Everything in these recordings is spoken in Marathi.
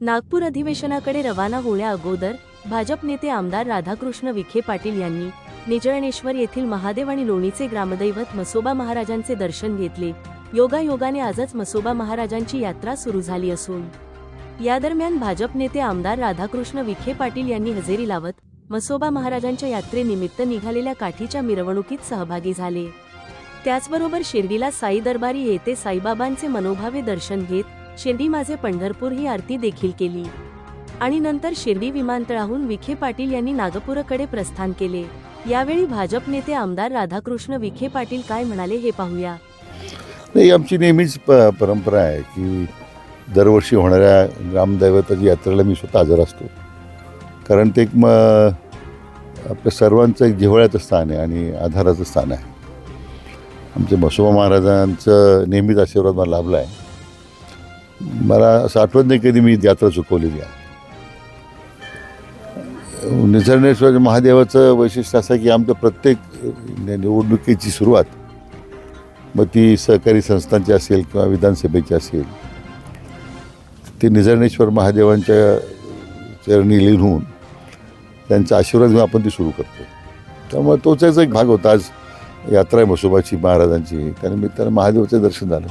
नागपूर अधिवेशनाकडे रवाना होण्या अगोदर भाजप नेते आमदार राधाकृष्ण विखे पाटील यांनी निजळणेश्वर येथील महादेव आणि लोणीचे ग्रामदैवत मसोबा महाराजांचे दर्शन घेतले. योगायोगाने आजच मसोबा महाराजांची यात्रा सुरू झाली असून. या दरम्यान भाजप नेते आमदार राधाकृष्ण विखे पाटील यांनी हजेरी लावत मसोबा महाराजांच्या यात्रेनिमित्त निघालेल्या काठीच्या मिरवणुकीत सहभागी झाले. त्याचबरोबर शिर्डीला साई दरबारी येथे साईबाबांचे मनोभावे दर्शन घेत शिर्डी माझे पंढरपूर ही आरती देखील केली. आणि नंतर शिर्डी विमानतळाहून विखे पाटील यांनी नागपुराकडे प्रस्थान केले. यावेळी भाजप नेते आमदार राधाकृष्ण विखे पाटील काय म्हणाले हे पाहूया. नाही आमची नेहमीच प परंपरा आहे की दरवर्षी होणाऱ्या ग्रामदैवताची यात्रेला मी स्वतः हजर असतो. कारण ते एक म आपल्या सर्वांचं एक जिव्हाळ्याचं स्थान आहे आणि आधाराचं स्थान आहे. आमचे मसोबा महाराजांचं नेहमीच आशीर्वाद मला लाभला आहे मला असं आठवत नाही कधी मी यात्रा चुकवलेली आहे. निसर्णेश्वर महादेवाचं वैशिष्ट्य असं की आमचं प्रत्येक निवडणुकीची सुरुवात मग ती सहकारी संस्थांची असेल किंवा विधानसभेची असेल ती निजर्णेश्वर महादेवांच्या चरणी लीन होऊन त्यांचा आशीर्वाद घेऊन आपण ती सुरू करतो. त्यामुळे तोच एक भाग होता. आज यात्रा आहे म्हसोबाची महाराजांची. त्यानिमित्तानं महादेवाचं दर्शन झालं.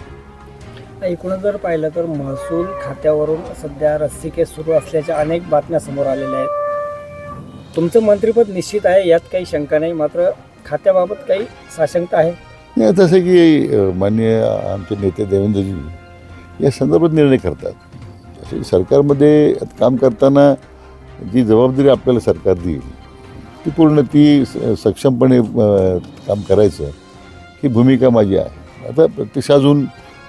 एकूणच जर पाहिलं तर महसूल खात्यावरून सध्या रस्सीकेस सुरू असल्याच्या अनेक बातम्या समोर आलेल्या आहेत. तुमचं मंत्रिपद निश्चित आहे यात काही शंका नाही मात्र खात्याबाबत काही साशंकता आहे. नाही तसं की माननीय आमचे नेते देवेंद्रजी या संदर्भात निर्णय करतात. असे सरकारमध्ये काम करताना जी जबाबदारी आपल्याला सरकार देईल ती पूर्ण ती स- सक्षमपणे काम करायचं ही भूमिका माझी आहे. आता प्रत्यक्ष अजून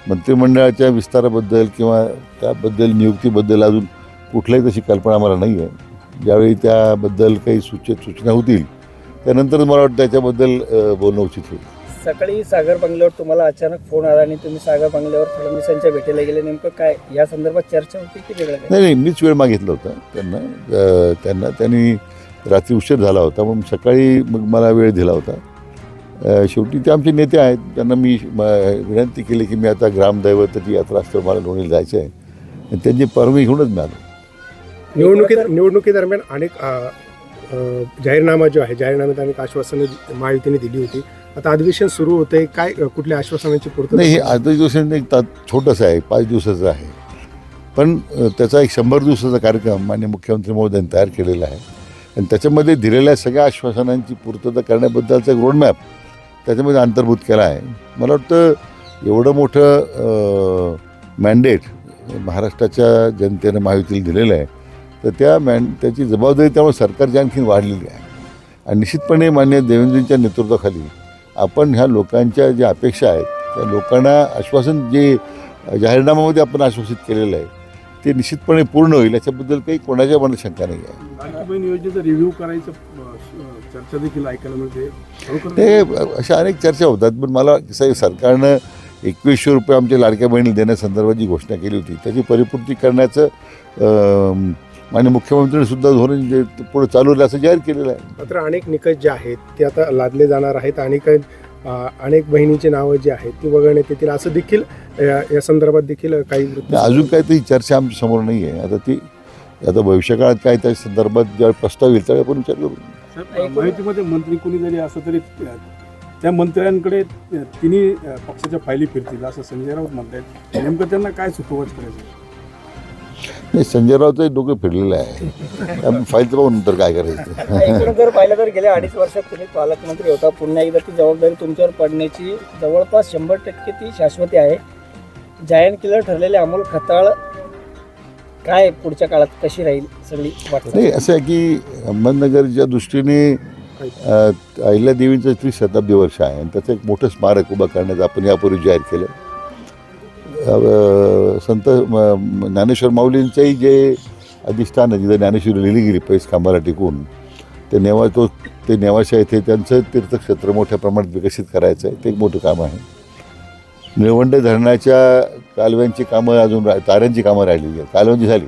मंत्रिमंडळाच्या विस्ताराबद्दल किंवा त्याबद्दल नियुक्तीबद्दल अजून कुठल्याही तशी कल्पना आम्हाला नाही आहे ज्यावेळी त्याबद्दल काही सूचित सूचना होतील त्यानंतर मला वाटतं त्याच्याबद्दल बोलणं उचित होईल. सकाळी सागर बंगल्यावर तुम्हाला अचानक फोन आला आणि तुम्ही सागर बंगल्यावर फडणवीसांच्या भेटीला गेले. नेमकं काय या संदर्भात चर्चा होती की वेगळं नाही नाही मीच वेळ मागितला होता. त्यांना त्यांना त्यांनी रात्री उशीर झाला होता मग सकाळी मग मला वेळ दिला होता. शेवटी ते आमचे नेते आहेत. त्यांना मी विनंती केली की मी आता ग्रामदैवताची यात्रा असतं मला लोणीला जायचं आहे आणि त्यांची परवानगी घेऊनच मी आलो निवडणुकीत निवडणुकीदरम्यान अनेक जाहीरनामा जो आहे जाहीरनाम्यात अनेक आश्वासनं महायुतीने दिली होती. आता अधिवेशन सुरू होतंय. काय कुठल्या आश्वासनांची नाही हे अधिवेशन एक ता छोटंसं आहे. पाच दिवसाचं आहे. पण त्याचा एक शंभर दिवसाचा कार्यक्रम मान्य मुख्यमंत्री महोदयांनी तयार केलेला आहे. आणि त्याच्यामध्ये दिलेल्या सगळ्या आश्वासनांची पूर्तता करण्याबद्दलचा एक रोडमॅप त्याच्यामध्ये अंतर्भूत केला आहे. मला वाटतं एवढं मोठं मॅन्डेट महाराष्ट्राच्या जनतेनं महायुतीला दिलेलं आहे. तर त्या मॅन त्याची जबाबदारी त्यामुळे सरकारची आणखीन वाढलेली आहे. आणि निश्चितपणे मान्य देवेंद्रजींच्या नेतृत्वाखाली आपण ह्या लोकांच्या ज्या अपेक्षा आहेत त्या लोकांना आश्वासन जे जाहीरनाम्यामध्ये आपण आश्वासित केलेलं आहे ते निश्चितपणे पूर्ण होईल याच्याबद्दल काही कोणाच्या मनात शंका नाही आहे. रिव्ह्यू करायचं चर्चा देखील ऐकायला मिळते. ते अशा अनेक चर्चा होतात पण मला कसं सरकारनं एकवीसशे रुपये आमच्या लाडक्या बहिणीला देण्यासंदर्भात जी घोषणा केली होती त्याची परिपूर्ती करण्याचं अं, माननीय मुख्यमंत्र्यांनी सुद्धा धोरण जे पुढे चालवलं असं जाहीर केलेलं आहे. मात्र अनेक निकष जे आहेत ते आता लादले जाणार आहेत. आणि काही अनेक बहिणींची नावं जी आहेत ती वगळण्यात येतील. असं देखील अ, या संदर्भात देखील काही अजून काही ती चर्चा आमच्यासमोर नाही आहे. आता ती आता भविष्यकाळात काय त्या संदर्भात ज्यावेळी प्रस्ताव येईल त्यावेळी आपण विचार करू. माहितीमध्ये मंत्री कोणी जरी असं तरी त्या मंत्र्यांकडे तिन्ही पक्षाच्या फायली फिरतील असं संजय राऊत म्हणतायत. नेमकं त्यांना काय सुतोवाच करायचं? नाही संजय रावचं डोकं फिरलेलं आहे. आपण फाईल पाहू नंतर काय करायचं. एकूण जर पाहिलं तर गेल्या अडीच वर्षात तुम्ही पालकमंत्री होता. पुन्हा एकदा ती जबाबदारी तुमच्यावर पडण्याची जवळपास शंभर टक्के ती शाश्वती आहे. जायंट किलर ठरलेले अमोल खताळ काय पुढच्या काळात कशी राहील सगळी वाटतं? नाही असं आहे की अहमदनगरच्या दृष्टीने अहिल्यादेवींचं त्री शताब्दी वर्ष आहे. आणि त्याचं एक मोठं स्मारक उभं करण्याचं आपण यापूर्वी जाहीर केलं. संत ज्ञानेश्वर माऊलींचंही जे अधिष्ठान आहे जिथं ज्ञानेश्वरी लिहिली गेली पैस खांबाला टिकून ते नेवा तो ते नेवाशा येथे त्यांचं तीर्थक्षेत्र मोठ्या प्रमाणात विकसित करायचं आहे ते एक मोठं काम आहे. निळवंड धरणाच्या कालव्यांची कामं अजून रा ताऱ्यांची कामं राहिलेली आहेत कालव्यांची झाली.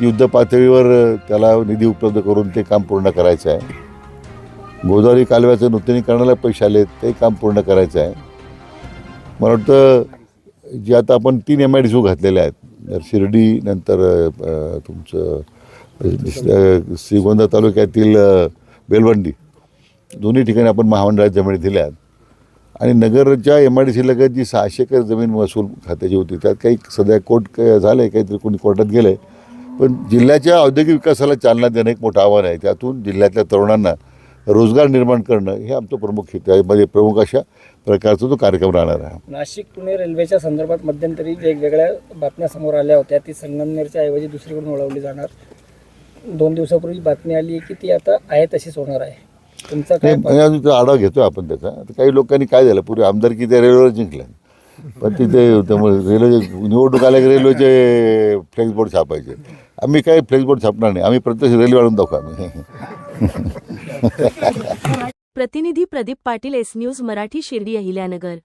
युद्ध पातळीवर त्याला निधी उपलब्ध करून ते काम पूर्ण करायचं आहे. गोदावरी कालव्याचं नूतनीकरणाला पैसे आले ते काम पूर्ण करायचं आहे. मला वाटतं जे आता आपण तीन एम आय डी घातलेल्या आहेत. शिर्डी नंतर तुमचं श्रीगोंदा तालुक्यातील बेलवंडी. दोन्ही ठिकाणी आपण महामंडळात जमिनी आहेत. आणि नगरच्या एम आय डी सी लगत जी सहाशे एकर जमीन महसूल खात्याची होती त्यात काही सध्या कोर्ट झालं आहे काहीतरी कोणी कोर्टात गेलं आहे पण जिल्ह्याच्या औद्योगिक विकासाला चालना देणं एक मोठं आव्हान आहे. त्यातून जिल्ह्यातल्या तरुणांना रोजगार निर्माण करणं हे आमचं प्रमुख हे- त्यामध्ये प्रमुख अशा प्रकारचा तो कार्यक्रम राहणार आहे. नाशिक पुणे रेल्वेच्या संदर्भात मध्यंतरी वेगवेगळ्या बातम्या समोर आल्या होत्या ती संगमनेरच्या ऐवजी दुसरीकडून वळवली जाणार. दोन दिवसापूर्वी बातमी आली आहे की ती आता आहे तशीच होणार आहे. तुमचा काय म्हणजे आढावा घेतोय आपण त्याचा. काही लोकांनी काय झालं? पूर्वी आमदारकी त्या रेल्वेवर जिंकल्या. पण तिथे त्यामुळे रेल्वे निवडणूक आल्या की रेल्वेचे फ्लेक्स बोर्ड छापायचे. आम्ही काही फ्लेक्स बोर्ड छापणार नाही. आम्ही प्रत्यक्ष रेल्वे आणून दाखवू आम्ही. प्रतिनिधी प्रदीप पाटील एस न्यूज मराठी शिर्डी अहिल्यानगर.